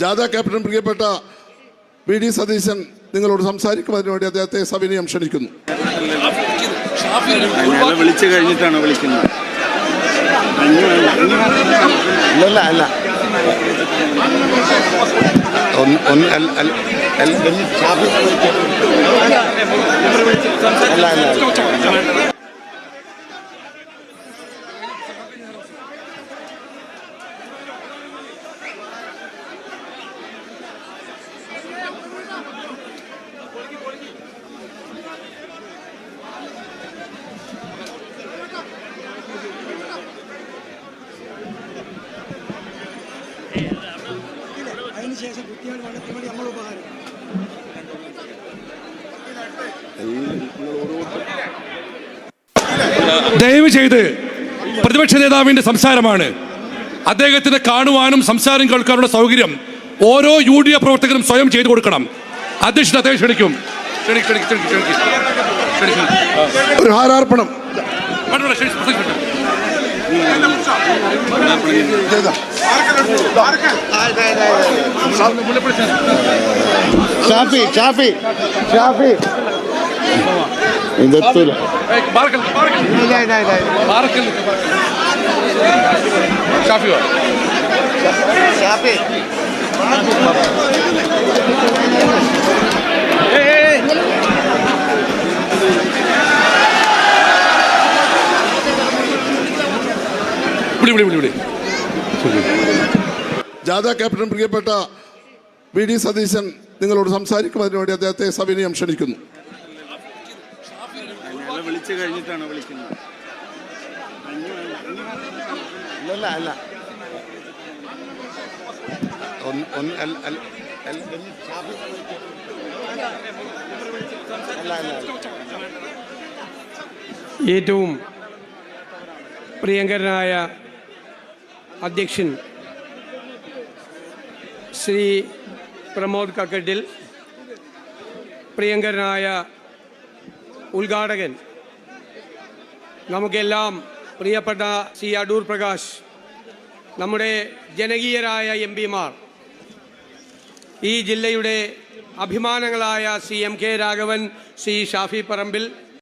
ജാഥ ക്യാപ്റ്റൻ പ്രിയപ്പെട്ട V D Satheesan നിങ്ങളോട് സംസാരിക്കുന്നതിന് വേണ്ടി അദ്ദേഹത്തെ സവിനയം ക്ഷണിക്കുന്നു. വിളിച്ചു കഴിഞ്ഞിട്ടാണ് വിളിക്കുന്നത്. അല്ല. അല്ല അല്ല അല്ല. അതിനുശേഷം കുട്ടികൾ വളർത്തിക്കൊണ്ട് നമ്മൾ ഉപകാരം. ദയവ് ചെയ്ത് പ്രതിപക്ഷ നേതാവിന്റെ സംസാരമാണ്. അദ്ദേഹത്തിന് കാണുവാനും സംസാരം കേൾക്കാനുള്ള സൗകര്യം ഓരോ യു ഡി എഫ് പ്രവർത്തകരും സ്വയം ചെയ്തു കൊടുക്കണം. അധ്യക്ഷൻ അദ്ദേഹം ക്ഷണിക്കും. ക്ഷണി- ക്ഷണി- ക്ഷണി- ക്ഷണി- ക്ഷണി- ക്ഷണി. ഒരു ഹാരാർപ്പണം. ഷാഫി ഷാഫി ഷാഫി ഇതെത്തൂല. ഷാഫി വാ. ഷാഫി വിളി വിളി വിളി വിളി. ജാഥ ക്യാപ്റ്റൻ പ്രിയപ്പെട്ട വി ഡി സതീശൻ നിങ്ങളോട് സംസാരിക്കുന്നതിന് വേണ്ടി അദ്ദേഹത്തെ സവിനയം ക്ഷണിക്കുന്നു. വിളിച്ചു കഴിഞ്ഞിട്ടാണ് വിളിക്കുന്നത്. അല്ല അല്ല. ഏറ്റവും പ്രിയങ്കരനായ അധ്യക്ഷൻ ശ്രീ പ്രമോദ് കക്കട്ടിൽ പ്രിയങ്കരനായ ഉദ്ഘാടകൻ നമുക്കെല്ലാം പ്രിയപ്പെട്ട ശ്രീ അടൂർ പ്രകാശ് നമ്മുടെ ജനകീയരായ എം പിമാർ ഈ ജില്ലയുടെ അഭിമാനങ്ങളായ C M K Raghavan C Shafi Parambil